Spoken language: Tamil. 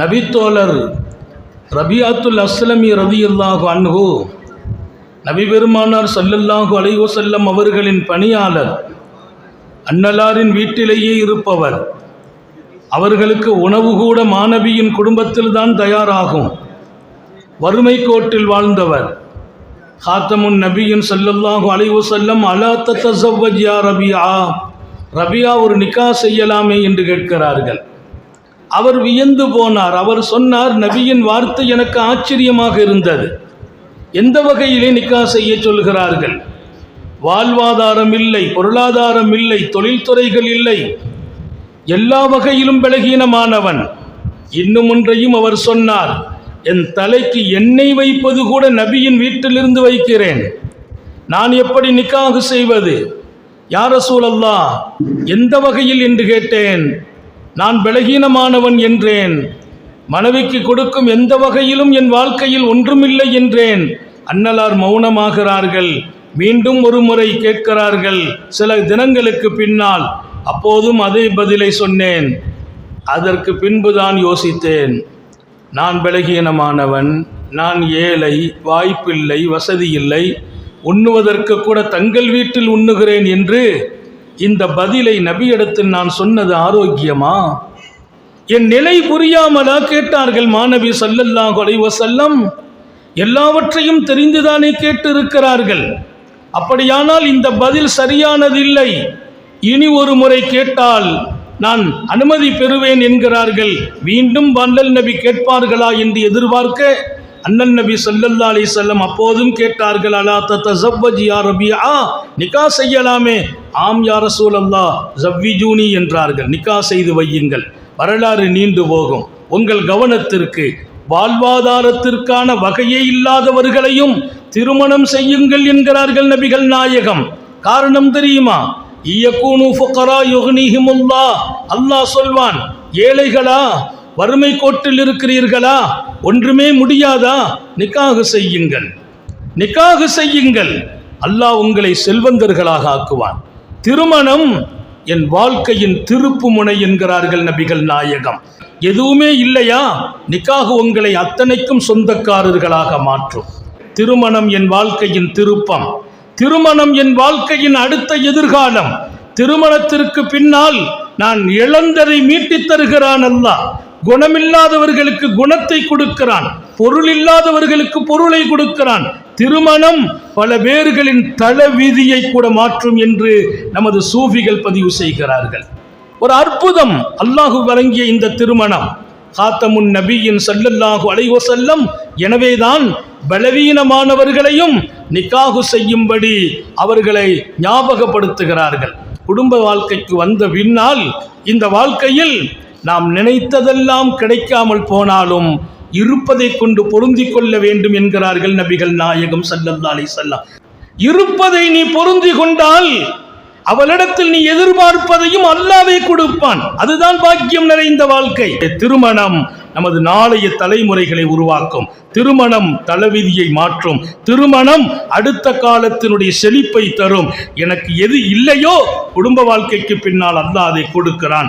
நபித்தோழர் ரபியாத்துல் அஸ்லமி ரதியுல்லாஹு அன்ஹு நபிபெருமானார் சல்லல்லாஹு ஸல்லல்லாஹு செல்லம் அவர்களின் பணியாளர் அன்னலாரின் வீட்டிலேயே இருப்பவர். அவர்களுக்கு உணவு கூட மாணவியின் குடும்பத்தில்தான் தயாராகும். வறுமை கோட்டில் வாழ்ந்தவர். ஹாத்தமுன் நபியின் ஸல்லல்லாஹு அலைஹி செல்லம் அலா தத்தஸவ்வஜ் ரபியா? ரபியா ஒரு நிக்கா செய்யலாமே என்று கேட்கிறார்கள். அவர் வியந்து போனார். அவர் சொன்னார் நபியின் வார்த்தை எனக்கு ஆச்சரியமாக இருந்தது. எந்த வகையிலே நிக்கா செய்ய சொல்கிறார்கள் வாழ்வாதாரம் இல்லை பொருளாதாரம் இல்லை தொழில்துறைகள் இல்லை. எல்லா வகையிலும் பலகீனமானவன். இன்னும் ஒன்றையும் அவர் சொன்னார் என் தலைக்கு எண்ணெய் வைப்பது கூட நபியின் வீட்டிலிருந்து வைக்கிறேன். நான் எப்படி நிக்காக செய்வது? யார சூழல்லா எந்த வகையில்? என்று கேட்டேன். நான் பலகீனமானவன் என்றேன். மனைவிக்கு கொடுக்கும் எந்த வகையிலும் என் வாழ்க்கையில் ஒன்றுமில்லை என்றேன். அன்னலார் மௌனமாகிறார்கள். மீண்டும் ஒரு முறை கேட்கிறார்கள். சில தினங்களுக்கு பின்னால். அப்போதும் அதே பதிலை சொன்னேன். அதற்கு பின்புதான் யோசித்தேன். நான் பலகீனமானவன். நான் ஏழை. வாய்ப்பில்லை. வசதி இல்லை உண்ணுவதற்கு கூட தங்கள் வீட்டில் உண்ணுகிறேன் என்று இந்த பதிலை நபியிடத்தில் நான் சொன்னது ஆரோக்கியமா? என் நிலை புரியாமலா கேட்டார்கள் மாணவி சல்லல்லா கொலைவ செல்லம் எல்லாவற்றையும் தெரிந்துதானே கேட்டு இருக்கிறார்கள் அப்படியானால் இந்த பதில் சரியானதில்லை. இனி ஒரு முறை கேட்டால் நான் அனுமதி பெறுவேன் என்கிறார்கள். மீண்டும் வண்டல் நபி கேட்பார்களா என்று எதிர்பார்க்க அண்ணன் நபி சல்லல்லா அலி செல்லம் அப்போதும் கேட்டார்கள் அலா தத்தஸவ்வஜ் யா ஆ நிக்கா செய்யலாமே. ஆம் யா ஜவ்வி ஜவ்விஜூனி என்றார்கள். நிக்கா செய்து வையுங்கள். வரலாறு நீண்டு போகும். உங்கள் கவனத்திற்கு வாழ்வாதாரத்திற்கான வகையே இல்லாதவர்களையும் திருமணம் செய்யுங்கள் என்கிறார்கள் நபிகள் நாயகம். காரணம் தெரியுமா? இயக்கூனு ஃபுக்கரா யுகனிஹிமுல்லா அல்லாஹ் சொல்வான் ஏழைகளா வறுமை கோட்டில் இருக்கிறீர்களா? ஒன்றுமே முடியாதா? நிக்காக செய்யுங்கள். நிக்காக செய்யுங்கள். அல்லாஹ் உங்களை செல்வந்தர்களாக ஆக்குவான். திருமணம் என் வாழ்க்கையின் திருப்பு முனை என்கிறார்கள் நபிகள் நாயகம். எதுவுமே இல்லையா? நிக்காக உங்களை அத்தனைக்கும் சொந்தக்காரர்களாக மாற்றும். திருமணம் என் வாழ்க்கையின் திருப்பம். திருமணம் என் வாழ்க்கையின் அடுத்த எதிர்காலம். திருமணத்திற்கு பின்னால் நான் இழந்ததை மீட்டித் தருகிறான் அல்லாஹ். குணமில்லாதவர்களுக்கு குணத்தை கொடுக்கிறான். பொருள் இல்லாதவர்களுக்கு பொருளை கொடுக்கிறான். திருமணம் பல பேர்களின் தளவீதியை கூட மாற்றும் என்று நமது சூஃபிகள் பதிவு செய்கிறார்கள். ஒரு அற்புதம் அல்லாஹு வழங்கிய இந்த திருமணம். காத்தமுன் நபியின் சல்லல்லாஹு அலைவோ செல்லம் எனவேதான் பலவீனமானவர்களையும் நிக்காகு செய்யும்படி அவர்களை ஞாபகப்படுத்துகிறார்கள். குடும்ப வாழ்க்கைக்கு வந்த பின்னால் இந்த வாழ்க்கையில் நாம் நினைத்ததெல்லாம் கிடைக்காமல் போனாலும் இருப்பதை கொண்டு பொருந்தி கொள்ள வேண்டும் என்கிறார்கள் நபிகள் நாயகம் சல்லல்லா அலைஹி இருப்பதை நீ பொருந்தி கொண்டால் அவளிடத்தில் நீ எதிர்பார்ப்பதையும் அல்லாவே கொடுப்பான். அதுதான் பாக்கியம் நிறைந்த வாழ்க்கை. திருமணம் நமது நாளைய தலைமுறைகளை உருவாக்கும். திருமணம் தலைவிதியை மாற்றும். திருமணம் அடுத்த காலத்தினுடைய செழிப்பை தரும். எனக்கு எது இல்லையோ குடும்ப வாழ்க்கைக்கு பின்னால் அல்லாஹ் அதை கொடுக்கிறான்.